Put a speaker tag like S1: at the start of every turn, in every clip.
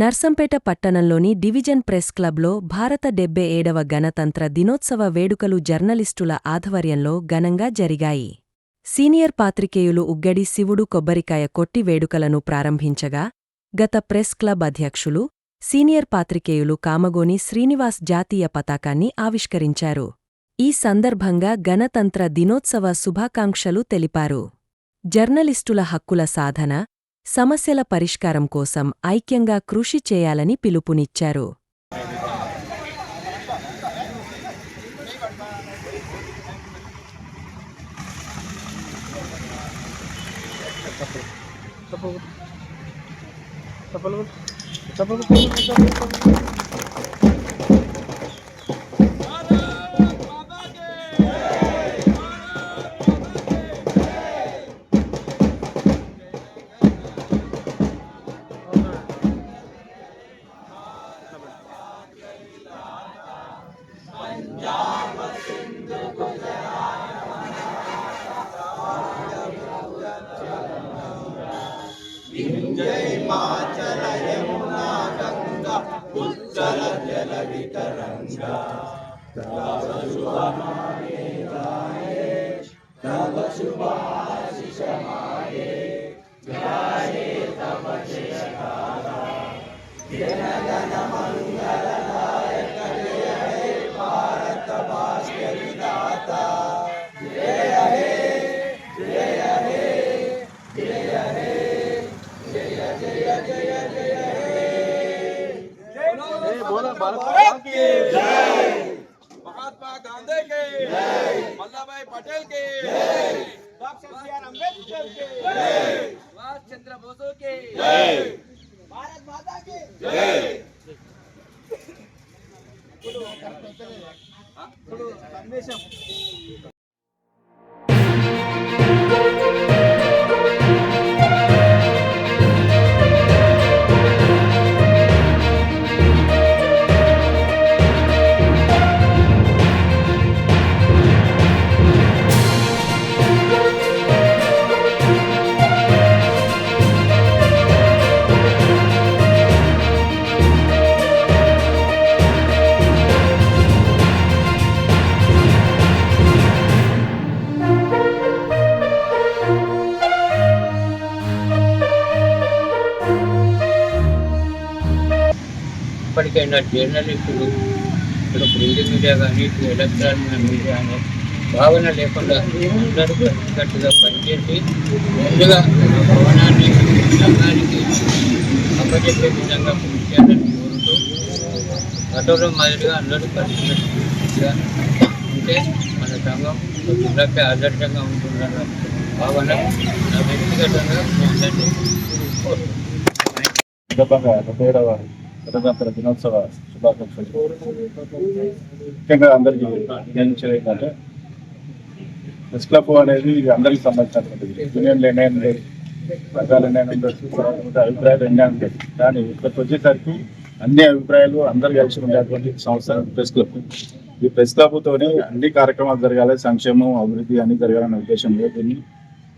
S1: నర్సంపేట పట్టణంలోని division press క్లబ్లో భారత డెబ్బై ఏడవ గణతంత్ర దినోత్సవ వేడుకలు జర్నలిస్టుల ఆధ్వర్యంలో ఘనంగా జరిగాయి. సీనియర్ పాత్రికేయులు ఉగ్గడి శివుడు కొబ్బరికాయ కొట్టి వేడుకలను ప్రారంభించగా గత ప్రెస్ క్లబ్ అధ్యక్షులు సీనియర్ పాత్రికేయులు కామగోని శ్రీనివాస్ జాతీయ పతాకాన్ని ఆవిష్కరించారు. ఈ సందర్భంగా గణతంత్ర దినోత్సవ శుభాకాంక్షలు తెలిపారు. జర్నలిస్టుల హక్కుల సాధన సమస్యల పరిష్కారం కోసం ఐక్యంగా కృషి చేయాలని పిలుపునిచ్చారు.
S2: भारत की महात्मा गांधी के वल्लभ भाई पटेल के डॉक्टर बी आर अम्बेडकर के सुभाष चंद्र बोस के भारत माता के ఇప్పుడు సందేశం
S3: ఇప్పటికైనా జర్నలిస్టులు ఇక్కడ ప్రింట్ మీడియా కానీ ఇటు ఎలక్ట్రానిక్ మీడియా కానీ భావన లేకుండా అందరూ కలిసికట్టుగా పనిచేసి ముందుగా భవనాన్ని రంగానికి అప్పచెప్పే విధంగా కృషి చేయాలని కోరుతూ గతంలో మాదిరిగా అందరూ కలిసికట్టుగా ఉంటే మన సంఘం జిల్లాపై ఆదర్శంగా ఉంటుందన్న భావన నా వ్యక్తిగతంగా అందరినీ కోరుతున్నాను
S4: సందర్భంగా ఏడవ గణతంత్ర దినోత్సవ శుభాకాంక్షలు. ముఖ్యంగా అందరికీ ఏంటంటే ప్రెస్ క్లబ్ అనేది ఇది అందరికి సంబంధించినటువంటిది. యూనియన్ నిర్ణయం లేదు. రకాల ఉండొచ్చు. అభిప్రాయాలు ఎన్నో ఉంటాయి కానీ ఇక్కడికి వచ్చేసరికి అన్ని అభిప్రాయాలు అందరు కలిసి ఉండేటువంటి సంస్థ ప్రెస్ క్లబ్. ఈ ప్రెస్ క్లబ్తోనే అన్ని కార్యక్రమాలు జరగాలి. సంక్షేమం అభివృద్ధి అన్ని జరగాలనే ఉద్దేశం లేదు. దీన్ని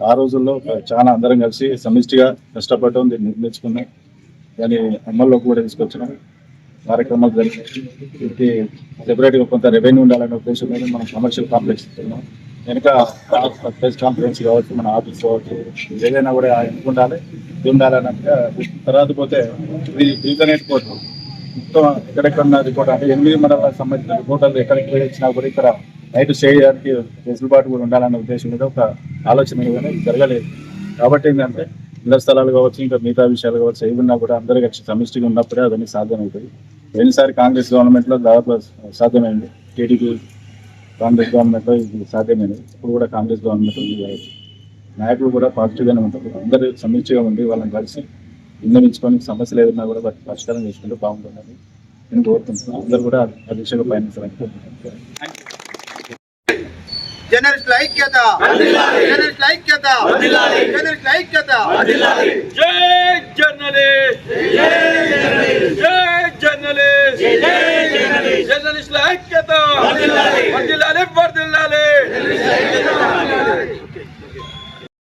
S4: ఆ రోజుల్లో చాలా అందరం కలిసి సమిష్టిగా కష్టపడటం దీన్ని నిర్మించుకున్నాం. దాన్ని అమల్లో కూడా తీసుకొచ్చినాం. కార్యక్రమాలు జరిగాయి ఇది సెపరేట్గా కొంత రెవెన్యూ ఉండాలనే ఉద్దేశం మీద మనం కమర్షియల్ కాంప్లెక్స్ ఇస్తున్నాం. వెనుక ప్రెస్ కాన్ఫరెన్స్ కావచ్చు మన ఆఫీస్ కావచ్చు ఏదైనా కూడా ఎందుకు ఉండాలి. ఇది ఉండాలన్నట్టుగా తర్వాత పోతే ఇది ఇంటర్నెట్ మొత్తం ఎక్కడెక్కడ ఉన్న రిపోర్ట్ అంటే ఎనిమిది మండలాలకు సంబంధించిన రిపోర్టర్లు ఎక్కడికి పోయి వచ్చినా కూడా ఇక్కడ నైట్ స్టే చేయడానికి వెసులుబాటు కూడా ఉండాలన్న ఉద్దేశం మీద ఒక ఆలోచన కానీ జరగలేదు. కాబట్టి ఏంటంటే ఇళ్ళ స్థలాలు కావచ్చు ఇంకా మిగతా విషయాలు కావచ్చు ఏవి ఉన్నా కూడా అందరూ కలిసి సమిష్టిగా ఉన్నప్పుడే అవన్నీ సాధ్యమవుతుంది ఎన్నిసారి కాంగ్రెస్ గవర్నమెంట్లో దాదాపు సాధ్యమైంది. టీడీపీ కాంగ్రెస్ గవర్నమెంట్లో ఇది సాధ్యమైనది ఇప్పుడు కూడా కాంగ్రెస్ గవర్నమెంట్ ఉంది కాబట్టి. నాయకులు కూడా పాజిటివ్ గానే ఉంటారు. అందరూ సమిష్టిగా ఉండి వాళ్ళని కలిసి విన్నవించుకొని సమస్యలు ఏదైనా కూడా పరిష్కారం చేసుకుంటే బాగుంటుందని నేను కోరుకుంటున్నాను. అందరూ కూడా ఆ దిశగా పయనించాలని కోరుకుంటున్నాను
S2: జర్నలిస్ట్ ఐక్యత. జర్నలిస్ట్ ఐక్యత. జర్నలిస్ట్ ఐక్యత. జై జర్నలిస్ట్. జై జర్నలిస్ట్. జర్నలిస్ట్. ఐక్యత.